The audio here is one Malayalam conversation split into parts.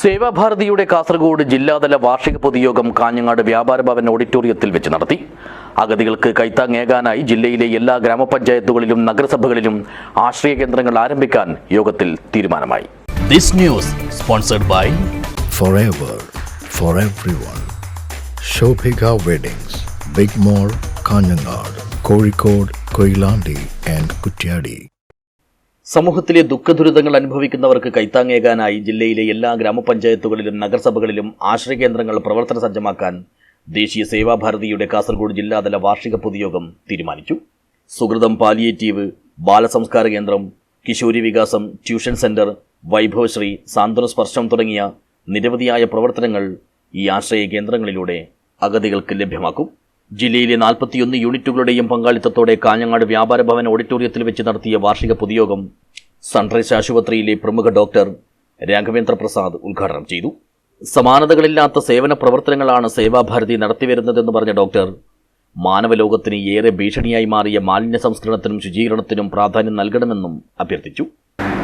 സേവാഭാരതിയുടെ കാസർഗോഡ് ജില്ലാതല വാർഷിക പൊതുയോഗം കാഞ്ഞങ്ങാട് വ്യാപാര ഭവൻ ഓഡിറ്റോറിയത്തിൽ വെച്ച് നടത്തി അഗതികൾക്ക് കൈത്താങ്ങേകാനായി ജില്ലയിലെ എല്ലാ ഗ്രാമപഞ്ചായത്തുകളിലും നഗരസഭകളിലും ആശ്രയ കേന്ദ്രങ്ങൾ ആരംഭിക്കാൻ യോഗത്തിൽ തീരുമാനമായി This news sponsored by forever for everyone. Shobhika Weddings, Big mall Kanhangad Kozhikode Koilandi and Kutyadi. സമൂഹത്തിലെ ദുഃഖദുരിതങ്ങൾ അനുഭവിക്കുന്നവർക്ക് കൈത്താങ്ങേകാനായി ജില്ലയിലെ എല്ലാ ഗ്രാമപഞ്ചായത്തുകളിലും നഗരസഭകളിലും ആശ്രയ കേന്ദ്രങ്ങൾ പ്രവർത്തന സജ്ജമാക്കാൻ ദേശീയ സേവാഭാരതിയുടെ കാസർഗോഡ് ജില്ലാതല വാർഷിക പൊതുയോഗം തീരുമാനിച്ചു. സുഹൃതം പാലിയേറ്റീവ് ബാലസംസ്കാര കേന്ദ്രം കിശോരി വികാസം ട്യൂഷൻ സെന്റർ വൈഭവശ്രീ സാന്ത്വന സ്പർശം തുടങ്ങിയ നിരവധിയായ പ്രവർത്തനങ്ങൾ ഈ ആശ്രയ കേന്ദ്രങ്ങളിലൂടെ അഗതികൾക്ക് ലഭ്യമാക്കും. ജില്ലയിലെ നാൽപ്പത്തിയൊന്ന് യൂണിറ്റുകളുടെയും പങ്കാളിത്തത്തോടെ കാഞ്ഞങ്ങാട് വ്യാപാര ഭവൻ ഓഡിറ്റോറിയത്തിൽ വെച്ച് നടത്തിയ വാർഷിക പൊതുയോഗം സൺറൈസ് ആശുപത്രിയിലെ പ്രമുഖ ഡോക്ടർ രാഘവേന്ദ്ര പ്രസാദ് ഉദ്ഘാടനം ചെയ്തു. സമാനതകളില്ലാത്ത സേവന പ്രവർത്തനങ്ങളാണ് സേവാഭാരതി നടത്തിവരുന്നതെന്ന് പറഞ്ഞ ഡോക്ടർ മാനവലോകത്തിന് ഏറെ ഭീഷണിയായി മാറിയ മാലിന്യ സംസ്കരണത്തിനും ശുചീകരണത്തിനും പ്രാധാന്യം നൽകണമെന്നും അഭ്യർത്ഥിച്ചു.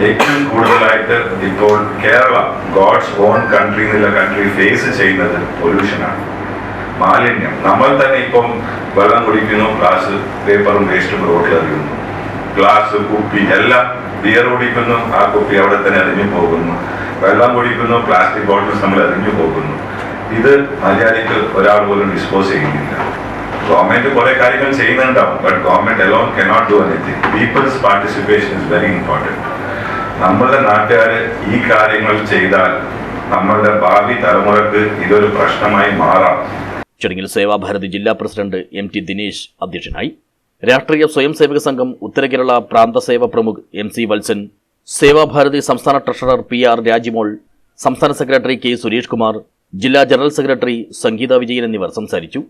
ഏറ്റവും കൂടുതലായിട്ട് ഇപ്പോൾ കേരള ഗോഡ്സ് ഓൺ കൺട്രി എന്നുള്ള കൺട്രി ഫേസ് ചെയ്യുന്നത് പൊല്യൂഷനാണ് മാലിന്യം. നമ്മൾ തന്നെ ഇപ്പം വെള്ളം കുടിക്കുന്നു ഗ്ലാസ് പേപ്പറും വേസ്റ്റും റോഡിൽ അറിയുന്നു ഗ്ലാസ് കുപ്പി എല്ലാം ബിയർ കുടിക്കുന്നു ആ കുപ്പി അവിടെ തന്നെ എറിഞ്ഞു പോകുന്നു. വെള്ളം കുടിക്കുന്നു പ്ലാസ്റ്റിക് ബോട്ടിൽസ് നമ്മൾ എറിഞ്ഞു പോകുന്നു. ഇത് മര്യാദയ്ക്ക് ഒരാൾ പോലും ഡിസ്പോസ് ചെയ്യുന്നില്ല. ഗവൺമെന്റ് കുറെ കാര്യങ്ങൾ ചെയ്യുന്നുണ്ടാവും but government alone cannot do anything people's participation is very important നമ്മളുടെ നാട്ടുകാർ ഈ കാര്യങ്ങൾ ചെയ്താൽ നമ്മളുടെ ഭാവി തലമുറയ്ക്ക് ഇതൊരു പ്രശ്നമായി മാറാം. ചടങ്ങിൽ സേവാഭാരതി ജില്ലാ പ്രസിഡന്റ് എം ടി ദിനേശ് അധ്യക്ഷനായി. രാഷ്ട്രീയ സ്വയം സേവക സംഘം ഉത്തര കേരള പ്രാന്തസേവ പ്രമുഖ് എം സി വത്സൻ സേവാഭാരതി സംസ്ഥാന ട്രഷറർ പി ആർ രാജിമോൾ സംസ്ഥാന സെക്രട്ടറി കെ സുരേഷ് കുമാർ ജില്ലാ ജനറൽ സെക്രട്ടറി സംഗീത വിജയൻ എന്നിവർ സംസാരിച്ചു.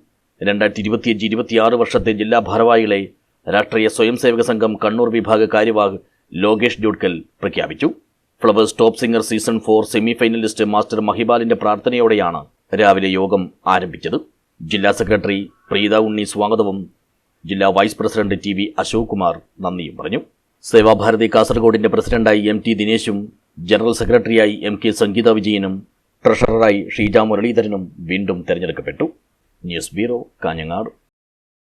രണ്ടായിരത്തി ഇരുപത്തിയഞ്ച് ഇരുപത്തിയാറ് വർഷത്തെ ജില്ലാ ഭാരവാഹികളെ രാഷ്ട്രീയ സ്വയം സേവക സംഘം കണ്ണൂർ വിഭാഗ കാര്യവാഹ് ലോകേഷ് ജോഡ്കൽ പ്രഖ്യാപിച്ചു. Flowers top singer season four semi finalist master മഹിബാലിന്റെ പ്രാർത്ഥനയോടെയാണ് രാവിലെ യോഗം ആരംഭിച്ചത്. ജില്ലാ സെക്രട്ടറി പ്രീത ഉണ്ണി സ്വാഗതവും ജില്ലാ vice president T V Ashok Kumar നന്ദിയും പറഞ്ഞു. സേവാഭാരതി കാസർഗോഡിന്റെ പ്രസിഡന്റായി എം ടി ദിനേശും ജനറൽ സെക്രട്ടറിയായി എം കെ സംഗീത വിജയനും ട്രഷററായി ഷീജ മുരളീധരനും വീണ്ടും തെരഞ്ഞെടുക്കപ്പെട്ടു. News bureau Kanhangad.